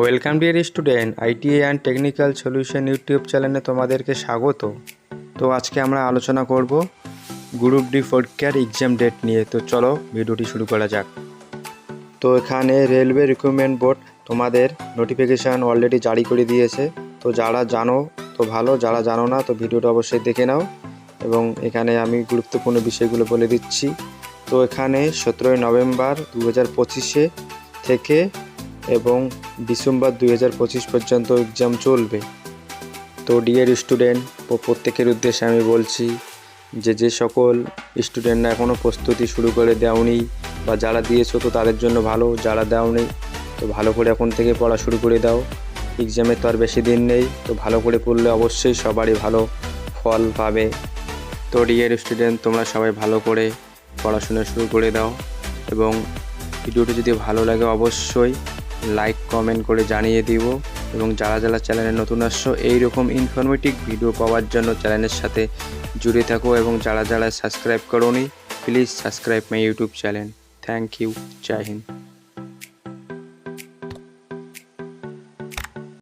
Welcome dear student ITI and technical solution YouTube চ্যানেলে তোমাদেরকে স্বাগত। তো আজকে আমরা আলোচনা করব গ্রুপ ডি পরীক্ষার এক্সাম ডেট নিয়ে। তো চলো, ভিডিওটি শুরু করা যাক। তো এখানে রেলওয়ে রিক্রুটমেন্ট বোর্ড তোমাদের নোটিফিকেশান অলরেডি জারি করে দিয়েছে। তো যারা জানো, তো ভালো, যারা জানো না, তো ভিডিওটা অবশ্যই দেখে নাও। এবং এখানে আমি গুরুত্বপূর্ণ বিষয়গুলো বলে দিচ্ছি। তো এখানে সতেরোই নভেম্বর দু হাজার পঁচিশে থেকে এবং ডিসেম্বর দুই হাজার পঁচিশ পর্যন্ত এক্সাম চলবে। তো ডিয়ার স্টুডেন্ট ও প্রত্যেকের উদ্দেশ্যে আমি বলছি যে যে সকল স্টুডেন্টরা এখনও প্রস্তুতি শুরু করে দেওনি বা যারা দিয়েছ তো তাদের জন্য ভালো, যারা দেওনি তো ভালো করে এখন থেকে পড়া শুরু করে দাও। এক্সামের তো আর বেশি দিন নেই, তো ভালো করে পড়লে অবশ্যই সবারই ভালো ফল পাবে। তো ডিয়ার স্টুডেন্ট তোমরা সবাই ভালো করে পড়াশোনা শুরু করে দাও এবং ভিডিওটি যদি ভালো লাগে অবশ্যই লাইক কমেন্ট করে জানিয়ে দিব। এবং যারা যারা চ্যানেলে নতুন আসছো, এইরকম ইনফরমেটিভ ভিডিও পাওয়ার জন্য চ্যানেলের সাথে জুড়ে থাকো এবং যারা যারা সাবস্ক্রাইব করোনি please subscribe my YouTube channel thank you Joy Hind